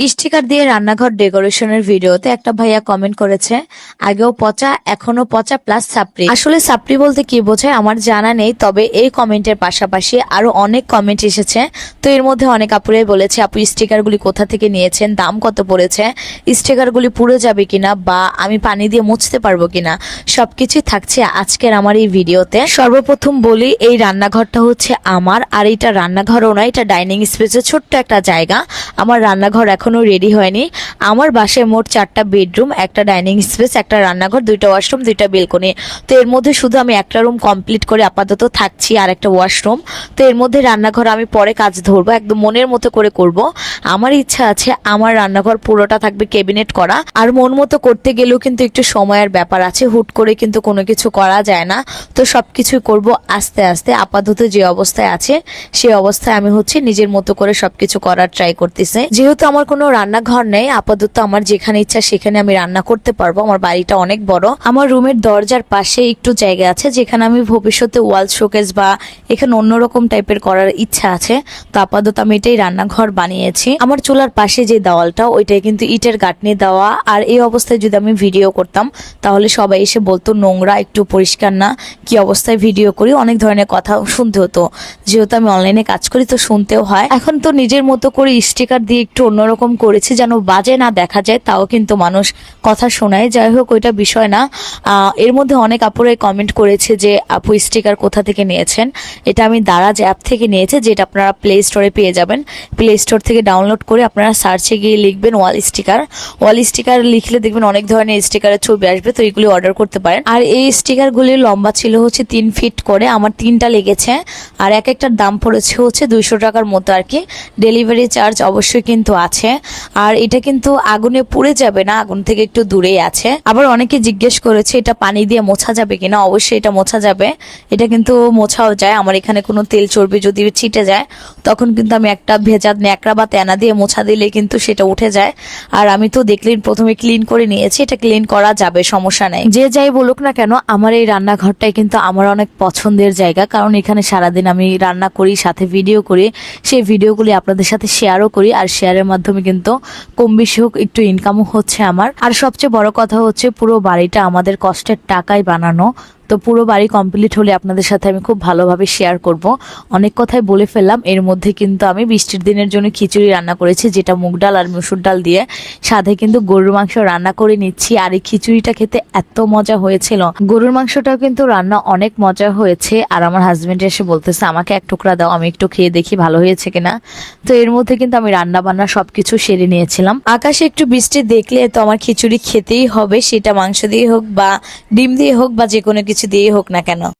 Sticker দিয়ে রান্নাঘর ডেকোরেশনের ভিডিওতে একটা ভাইয়া কমেন্ট করেছে, আগেও পচা এখনও পচা প্লাস সাপড়ি। আসলে সাপড়ি বলতে কি বোঝায় আমার জানা নেই, তবে এই কমেন্টের পাশাপাশি আরও অনেক কমেন্ট এসেছে। তো এর মধ্যে অনেক আপুরাই বলেছে, আপু স্টিকারগুলি কোথা থেকে নিয়েছেন? দাম কত পড়েছে? স্টিকারগুলি পুড়ে যাবে কিনা বা আমি পানি দিয়ে মুছতে পারব কিনা? সবকিছুই থাকছে আজকের আমার এই ভিডিওতে। সর্বপ্রথম বলি, এই রান্নাঘরটা হচ্ছে আমার, আর এটা রান্নাঘরও নয়, এটা ডাইনিং স্পেসের ছোট্ট একটা জায়গা। আমার রান্নাঘর এখনও রেডি হয়নি। আমার বাসায় মোট চারটা বেডরুম একটা ডাইনিং স্পেস একটা রান্নাঘর, দুইটা ওয়াশরুম দুইটা বেলকনি তো এর মধ্যে শুধু আমি একটা রুম কমপ্লিট করে আপাতত থাকছি আর একটা ওয়াশরুম তো এর মধ্যে রান্নাঘর আমি পরে কাজ ধরবো, একদম মনের মতো করে করব। আমার ইচ্ছা আছে আমার রান্নাঘর পুরোটা থাকবে ক্যাবিনেট করা। আর মন মতো করতে গেলেও কিন্তু একটু সময়ের ব্যাপার আছে, হুট করে কিন্তু কোনো কিছু করা যায় না। তো সবকিছুই করব আস্তে আস্তে, আপাতত যে অবস্থায় আছে সেই অবস্থায় আমি হচ্ছে নিজের মতো করে সবকিছু করার ট্রাই করতেছি। যেহেতু আমার কোনো রান্নাঘর নেই। আপাতত আমার যেখানে ইচ্ছা সেখানে আমি রান্না করতে পারব। আমার বাড়িটা অনেক বড়। আমার রুমের দরজার পাশে একটু জায়গা আছে, যেখানে আমি ভবিষ্যতে ওয়াল শোকেস বা এখানে অন্যরকম টাইপের করার ইচ্ছা আছে। তো আপাতত আমি এটাই রান্নাঘর বানিয়েছি। আমার চুলার পাশে যে দেওয়ালটা, ওইটাই কিন্তু ইটের গাঁটনি দেওয়া। আর এই অবস্থায় যদি আমি ভিডিও করতাম, তাহলে সবাই এসে বলতো, নোংরা, একটু পরিষ্কার না। কি অবস্থায় ভিডিও করি? অনেক ধরনের কথা শুনতে হতো। যেহেতু আমি অনলাইনে কাজ করি, তো শুনতেও হয়। এখন তো নিজের মতো করে স্টিকার দিয়ে একটু অন্যরকম করেছি যেন বাজে না দেখা যায়, তাও কিন্তু মানুষ কথা শোনায়। যাই হোক, ওইটা বিষয় না। এর মধ্যে অনেক আপুরাই কমেন্ট করেছে যে, আপু স্টিকার কোথা থেকে নিয়েছেন? এটা আমি দারাজ অ্যাপ থেকে নিয়েছি, যেটা আপনারা প্লে স্টোরে পেয়ে যাবেন। প্লে স্টোর থেকে ডাউনলোড করে আপনারা সার্চে গিয়ে লিখবেন ওয়াল স্টিকার ওয়াল স্টিকার লিখলে দেখবেন অনেক ধরনের স্টিকারের ছবি আসবে, তো এইগুলি অর্ডার করতে পারেন। আর এই স্টিকারগুলির লম্বা ছিল হচ্ছে তিন ফিট করে, আমার তিনটা লেগেছে। আর এক একটার দাম পড়েছে হচ্ছে দুইশো টাকার মতো আর কি। ডেলিভারি চার্জ অবশ্যই কিন্তু আছে। আর এটা কিন্তু আগুনে পুড়ে যাবে না, আগুন থেকে একটু দূরেই আছে। আবার অনেকে জিজ্ঞেস করেছে, এটা পানি দিয়ে মোছা যাবে কিনা? অবশ্যই এটা মোছা যাবে। এটা কিন্তু মোছাও যায়। আমার এখানে কোনো তেল চর্বি যদি ছিটে যায়, তখন কিন্তু আমি একটা ভেজা ন্যাকড়া বা তেনা দিয়ে মোছা দিলে কিন্তু সেটা উঠে যায়। আর আমি তো দেখলেন, প্রথমে ক্লিন করে নিয়েছি। এটা ক্লিন করা যাবে, সমস্যা নেই। যে যাই বলুক না কেন, আমার এই রান্নাঘরটাই কিন্তু আমার অনেক পছন্দের জায়গা। কারণ এখানে সারাদিন আমি রান্না করি, সাথে ভিডিও করি। সেই ভিডিওগুলি আপনাদের সাথে শেয়ারও করি। আর শেয়ারের মাধ্যমে কিন্তু কম বেশি হোক একটু ইনকামও হচ্ছে আমার। আর সবচেয়ে বড় কথা হচ্ছে পুরো বাড়িটা আমাদের কষ্টের টাকায় বানানো। তো পুরো বাড়ি কমপ্লিট হলে আপনাদের সাথে আমি খুব ভালোভাবে শেয়ার করব। অনেক কথাই বলে ফেললাম। এর মধ্যে কিন্তু আমি বৃষ্টির দিনের জন্য খিচুড়ি রান্না করেছি, যেটা মুগ ডাল আর মুসুর ডাল দিয়ে। সাথে কিন্তু গরুর মাংস রান্না করে নিচ্ছি, আর এই খিচুড়িটা খেতে এত মজা হয়েছিল। গরুর মাংসটাও কিন্তু রান্না অনেক মজা হয়েছে, আর আমার হাজবেন্ড এসে বলতেছে, আমাকে এক টুকরা দাও, আমি একটু খেয়ে দেখি ভালো হয়েছে কিনা? তো এর মধ্যে কিন্তু আমি রান্না বান্না সবকিছু সেরে নিয়েছিলাম। আকাশে একটু বৃষ্টি দেখলে তো আমার খিচুড়ি খেতেই হবে, সেটা মাংস দিয়ে হোক বা ডিম দিয়ে হোক বা যে কোনো কিছু দিয়ে হোক না কেন।